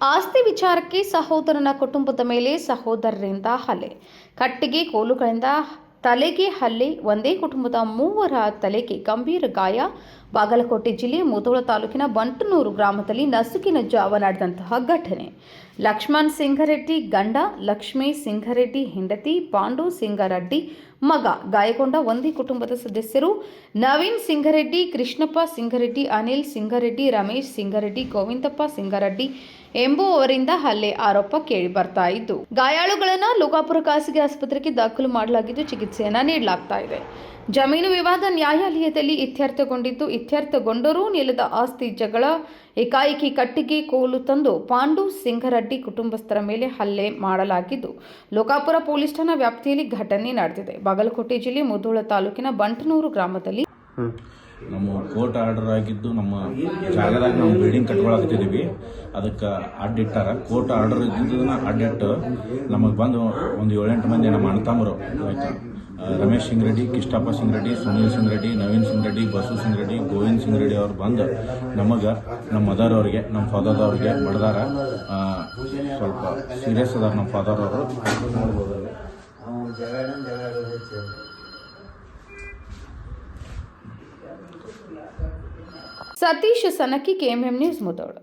ಆಸ್ತಿ ವಿಚಾರಕ್ಕೆ ಸಹೋದರನ ಕುಟುಂಬದ ಮೇಲೆ ಸಹೋದರರಿಂದ ಹಲೆ ಕಟ್ಟಿಗೆ ಕೋಲುಗಳಿಂದ ತಲೆಗೆ ಹಲ್ಲೆ ಒಂದೇ ಕುಟುಂಬದ ಮೂವರ ತಲೆಗೆ ಗಂಭೀರ ಗಾಯ. ಬಾಗಲಕೋಟೆ ಜಿಲ್ಲೆ ಮುಧೋಳ ತಾಲೂಕಿನ ಬಂಟನೂರು ಗ್ರಾಮದಲ್ಲಿ ನಸುಕಿನ ಜಾವ ನಡೆದಂತಹ ಘಟನೆ. ಲಕ್ಷ್ಮಣ್ ಸಿಂಗರೆಡ್ಡಿ ಗಂಡ, ಲಕ್ಷ್ಮೀ ಸಿಂಗರೆಡ್ಡಿ ಹೆಂಡತಿ, ಪಾಂಡು ಸಿಂಗರೆಡ್ಡಿ ಮಗ. ಗಾಯಗೊಂಡ ಒಂದೇ ಕುಟುಂಬದ ಸದಸ್ಯರು ನವೀನ್ ಸಿಂಗರೆಡ್ಡಿ, ಕೃಷ್ಣಪ್ಪ ಸಿಂಗರೆಡ್ಡಿ, ಅನಿಲ್ ಸಿಂಗರೆಡ್ಡಿ, ರಮೇಶ್ ಸಿಂಗರೆಡ್ಡಿ, ಗೋವಿಂದಪ್ಪ ಸಿಂಗರೆಡ್ಡಿ ಎಂಬುವವರಿಂದ ಹಲ್ಲೆ ಆರೋಪ ಕೇಳಿ ಬರ್ತಾ ಇದ್ದು. ಗಾಯಾಳುಗಳನ್ನು ಲೋಕಾಪುರ ಖಾಸಗಿ ಆಸ್ಪತ್ರೆಗೆ ದಾಖಲು ಮಾಡಲಾಗಿದ್ದು ಚಿಕಿತ್ಸೆಯನ್ನ ನೀಡಲಾಗ್ತಾ ಇದೆ. ಜಮೀನು ವಿವಾದ ನ್ಯಾಯಾಲಯದಲ್ಲಿ ಇತ್ಯರ್ಥಗೊಂಡಿದ್ದು, ಇತ್ಯರ್ಥಗೊಂಡರೂ ನಿಲ್ಲದ ಆಸ್ತಿ ಜಗಳ, ಏಕಾಏಕಿ ಕಟ್ಟಿಗೆ, ಕೋಲು ತಂದು ಪಾಂಡು ಸಿಂಗರೆಡ್ಡಿ ಕುಟುಂಬಸ್ಥರ ಮೇಲೆ ಹಲ್ಲೆ ಮಾಡಲಾಗಿದ್ದು, ಲೋಕಾಪುರ ಪೊಲೀಸ್ ಠಾಣಾ ವ್ಯಾಪ್ತಿಯಲ್ಲಿ ಘಟನೆ ನಡೆದಿದೆ. ಬಾಗಲಕೋಟೆ ಜಿಲ್ಲೆ ಮುಧೋಳ ತಾಲೂಕಿನ ಬಂಟನೂರು ಗ್ರಾಮದಲ್ಲಿ ನಮ್ಮ ಕೋರ್ಟ್ ಆರ್ಡರ್ ಆಗಿದ್ದು ನಮ್ಮ ಜಾಗದಾಗ ನಾವು ಬಿಲ್ಡಿಂಗ್ ಕಟ್ಕೊಳಕತ್ತಿದ್ದೀವಿ. ಅದಕ್ಕೆ ಅಡ್ಡಿಟ್ಟಾರ ಕೋರ್ಟ್ ಆರ್ಡರ್ ಇದ್ದಿದ್ದನ್ನ ಅಡ್ಡಿಟ್ಟು ನಮಗೆ ಬಂದು ಒಂದು ಏಳೆಂಟು ಮಂದಿ ನಮ್ಮ ಅಣ್ತಾಮರು ಆಯ್ತಾ? ರಮೇಶ್ ಸಿಂಗ್ ರೆಡ್ಡಿ, ಕಿಷ್ಟಪ್ಪ ಸಿಂಗ್ ರೆಡ್ಡಿ, ಸುನೀಲ್ ಸಿಂಗ್ ರೆಡ್ಡಿ, ನವೀನ್ ಸಿಂಗ್ ರೆಡ್ಡಿ, ಬಸು ಸಿಂಗ್ ರೆಡ್ಡಿ, ಗೋವಿಂದ್ ಸಿಂಗ್ ರೆಡ್ಡಿ ಅವ್ರು ಬಂದು ನಮಗೆ ನಮ್ಮ ಮದರ್ ಅವ್ರಿಗೆ, ನಮ್ಮ ಫಾದರ್ ಅವ್ರಿಗೆ ಬಡ್ದಾರ. ಸ್ವಲ್ಪ ಸೀರಿಯಸ್ ಅದಾರ ನಮ್ಮ ಫಾದರ್ ಅವರು. Satish Sanaki KMM news Mudhol